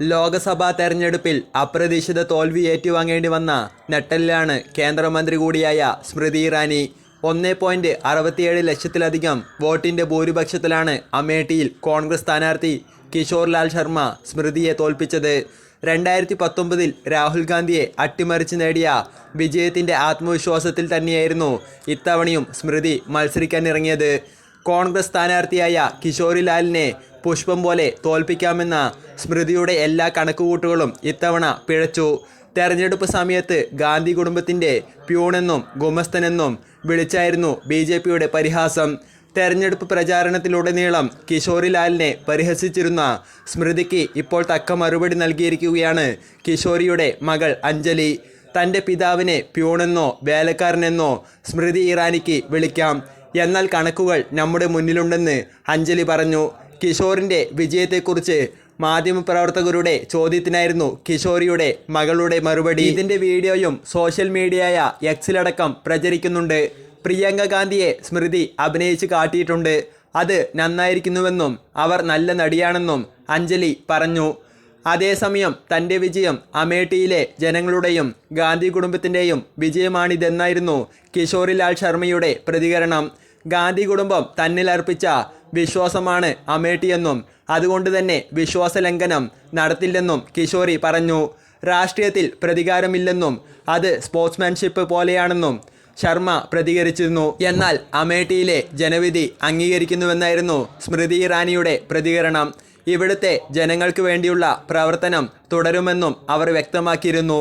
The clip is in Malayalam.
ലോക്സഭാ തെരഞ്ഞെടുപ്പിൽ അപ്രതീക്ഷിത തോൽവി ഏറ്റുവാങ്ങേണ്ടി വന്ന നെട്ടലിലാണ് കേന്ദ്രമന്ത്രി കൂടിയായ സ്മൃതി ഇറാനി ഒന്നേ പോയിന്റ് അറുപത്തിയേഴ് ലക്ഷത്തിലധികം വോട്ടിന്റെ ഭൂരിപക്ഷത്തിലാണ് അമേഠിയിൽ കോൺഗ്രസ് സ്ഥാനാർത്ഥി കിഷോർ ലാൽ ശർമ്മ സ്മൃതിയെ തോൽപ്പിച്ചത്. രണ്ടായിരത്തി പത്തൊമ്പതിൽ രാഹുൽ ഗാന്ധിയെ അട്ടിമറിച്ച് നേടിയ വിജയത്തിന്റെ ആത്മവിശ്വാസത്തിൽ തന്നെയായിരുന്നു ഇത്തവണയും സ്മൃതി മത്സരിക്കാനിറങ്ങിയത്. കോൺഗ്രസ് സ്ഥാനാർത്ഥിയായ കിഷോറിലാലിനെ പുഷ്പം പോലെ തോൽപ്പിക്കാമെന്ന സ്മൃതിയുടെ എല്ലാ കണക്കുകൂട്ടുകളും ഇത്തവണ പിഴച്ചു. തെരഞ്ഞെടുപ്പ് സമയത്ത് ഗാന്ധി കുടുംബത്തിന്റെ പ്യൂണെന്നും ഗുമസ്തനെന്നും വിളിച്ചായിരുന്നു ബി ജെ പിയുടെ പരിഹാസം. തെരഞ്ഞെടുപ്പ് പ്രചാരണത്തിലുടനീളം കിഷോറിലാലിനെ പരിഹസിച്ചിരുന്ന സ്മൃതിക്ക് ഇപ്പോൾ തക്ക മറുപടി നൽകിയിരിക്കുകയാണ് കിഷോരിയുടെ മകൾ അഞ്ജലി. തന്റെ പിതാവിനെ പ്യൂണെന്നോ വേലക്കാരനെന്നോ സ്മൃതി ഇറാനിക്ക് വിളിക്കാം. എന്നാൽ കണക്കുകൾ നമ്മുടെ മുന്നിലുണ്ടെന്ന് അഞ്ജലി പറഞ്ഞു. കിഷോറിന്റെ വിജയത്തെക്കുറിച്ച് മാധ്യമപ്രവർത്തകരുടെ ചോദ്യത്തിനായിരുന്നു കിഷോറിയുടെ മകളുടെ മറുപടി. ഇതിന്റെ വീഡിയോയും സോഷ്യൽ മീഡിയയായ എക്സിലടക്കം പ്രചരിക്കുന്നുണ്ട്. പ്രിയങ്ക ഗാന്ധിയെ സ്മൃതി അഭിനയിച്ച് കാട്ടിയിട്ടുണ്ട്. അത് നന്നായിരിക്കുന്നുവെന്നും അവർ നല്ല നടിയാണെന്നും അഞ്ജലി പറഞ്ഞു. അതേസമയം തന്റെ വിജയം അമേഠിയിലെ ജനങ്ങളുടെയും ഗാന്ധി കുടുംബത്തിന്റെയും വിജയമാണിതെന്നായിരുന്നു കിഷോറിലാൽ ശർമ്മയുടെ പ്രതികരണം. ഗാന്ധി കുടുംബം തന്നിൽ അർപ്പിച്ച വിശ്വാസമാണ് അമേഠിയെന്നും അതുകൊണ്ട് തന്നെ വിശ്വാസ ലംഘനം നടത്തില്ലെന്നും കിഷോറി പറഞ്ഞു. രാഷ്ട്രീയത്തിൽ പ്രതികാരമില്ലെന്നും അത് സ്പോർട്സ്മാൻഷിപ്പ് പോലെയാണെന്നും ശർമ്മ പ്രതികരിച്ചിരുന്നു. എന്നാൽ അമേഠിയിലെ ജനവിധി അംഗീകരിക്കുന്നുവെന്നായിരുന്നു സ്മൃതി ഇറാനിയുടെ പ്രതികരണം. ഇവിടുത്തെ ജനങ്ങൾക്ക് വേണ്ടിയുള്ള പ്രവർത്തനം തുടരുമെന്നും അവർ വ്യക്തമാക്കിയിരുന്നു.